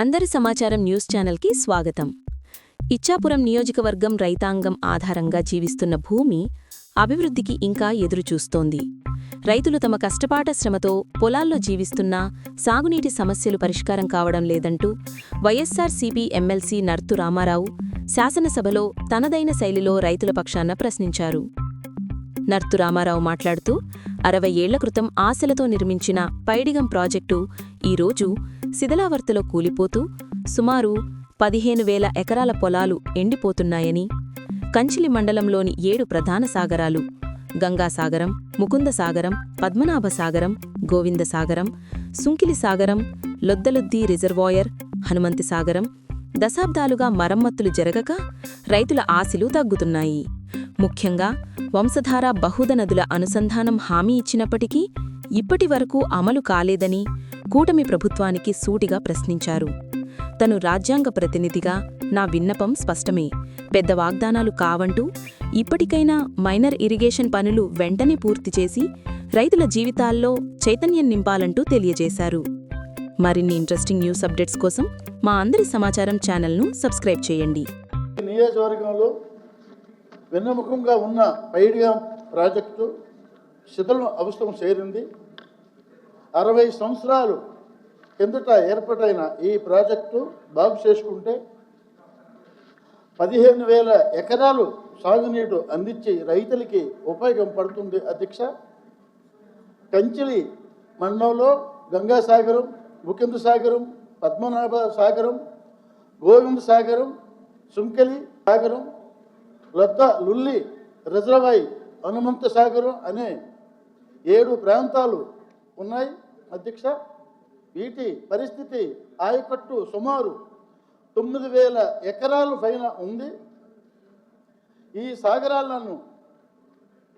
అందరి సమాచారం న్యూస్ ఛానల్కి స్వాగతం. ఇచ్చాపురం నియోజకవర్గం రైతాంగం ఆధారంగా జీవిస్తున్న భూమి అభివృద్ధికి ఇంకా ఎదురుచూస్తోంది. రైతులు తమ కష్టపాట శ్రమతో పొలాల్లో జీవిస్తున్నా సాగునీటి సమస్యలు పరిష్కారం కావడం లేదంటూ వైఎస్సార్సీపీ ఎమ్మెల్సీ నర్తు రామారావు శాసనసభలో తనదైన శైలిలో రైతుల పక్షాన ప్రశ్నించారు. నర్తు రామారావు మాట్లాడుతూ అరవై ఏళ్ళ క్రితం ఆశలతో నిర్మించిన పైడిగం ప్రాజెక్టు ఈరోజు శిథిలావర్తలో కూలిపోతూ సుమారు పదిహేను వేల ఎకరాల పొలాలు ఎండిపోతున్నాయని కంచిలి మండలంలోని ఏడు ప్రధాన సాగరాలు గంగాసాగరం ముకుందసాగరం పద్మనాభసాగరం గోవిందసాగరం సుంకిలి సాగరం లొద్దలుద్ది రిజర్వాయర్ హనుమంతి సాగరం దశాబ్దాలుగా మరమ్మతులు జరగక రైతుల ఆశలు తగ్గుతున్నాయి. ముఖ్యంగా వంశధార బహుద నదుల అనుసంధానం హామీ ఇచ్చినప్పటికీ ఇప్పటి వరకు అమలు కాలేదని కూటమి ప్రభుత్వానికి సూటిగా ప్రశ్నించారు. తను రాజ్యాంగ ప్రతినిధిగా నా విన్నపం స్పష్టమే. పెద్ద వాగ్దానాలు కావంటూ ఇప్పటికైనా మైనర్ ఇరిగేషన్ పనులు వెంటనే పూర్తి చేసి రైతుల జీవితాల్లో చైతన్యం నింపాలంటూ తెలియజేశారు. మరిన్ని ఇంట్రెస్టింగ్ న్యూస్ అప్డేట్స్ కోసం మా అందరి సమాచారం ఛానల్ను సబ్స్క్రైబ్ చేయండి. నియోజకవర్గంలో వెన్నముఖంగా ఉన్న పైడిగా ప్రాజెక్టు శిథిలం అవసరం చేరింది. అరవై సంవత్సరాలు కిందట ఏర్పాటైన ఈ ప్రాజెక్టు బాగు చేసుకుంటే పదిహేను వేల ఎకరాలు సాగునీరు అందించి రైతులకి ఉపయోగం పడుతుంది అధ్యక్ష. కంచిలి మండలంలో గంగాసాగరం ముకుంద సాగరం పద్మనాభ సాగరం గోవింద సాగరం సుంకలి సాగరం లద్ద లుల్లి రిజర్వాయ్ హనుమంత సాగరం అనే ఏడు ప్రాంతాలు ఉన్నాయి. అధ్యక్ష వీటి పరిస్థితి ఆయకట్టు సుమారు తొమ్మిది వేల ఎకరాలు పైన ఉంది. ఈ సాగరాలను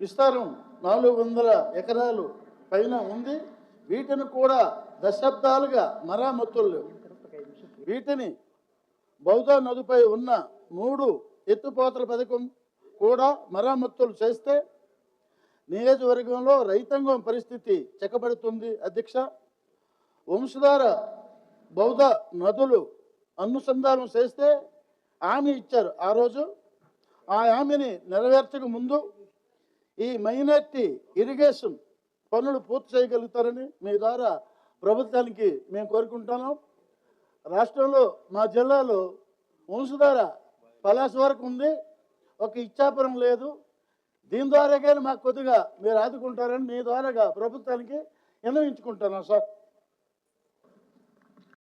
విస్తారం నాలుగు వందల ఎకరాలు పైన ఉంది. వీటిని కూడా దశాబ్దాలుగా మరామతులు వీటిని బౌద్ధ నదిపై ఉన్న మూడు ఎత్తుపోతల పథకం కూడా మరామతులు చేస్తే నియోజకవర్గంలో రైతాంగం పరిస్థితి చెక్కబడుతుంది అధ్యక్ష. వంశధార బౌద్ధ నదులు అనుసంధానం చేస్తే హామీ ఇచ్చారు ఆ రోజు. ఆ హామీని నెరవేర్చక ముందు ఈ మైనార్టీ ఇరిగేషన్ పనులు పూర్తి చేయగలుగుతారని మీ ద్వారా ప్రభుత్వానికి మేము కోరుకుంటున్నాం. రాష్ట్రంలో మా జిల్లాలో వంశధార పలాస వరకు ఉంది. ఒక ఇచ్చాపురం లేదు. దీని ద్వారాకైనా మాకు కొద్దిగా మీరు ఆదుకుంటారని మీ ద్వారాగా ప్రభుత్వానికి విన్నవించుకుంటున్నాం సార్.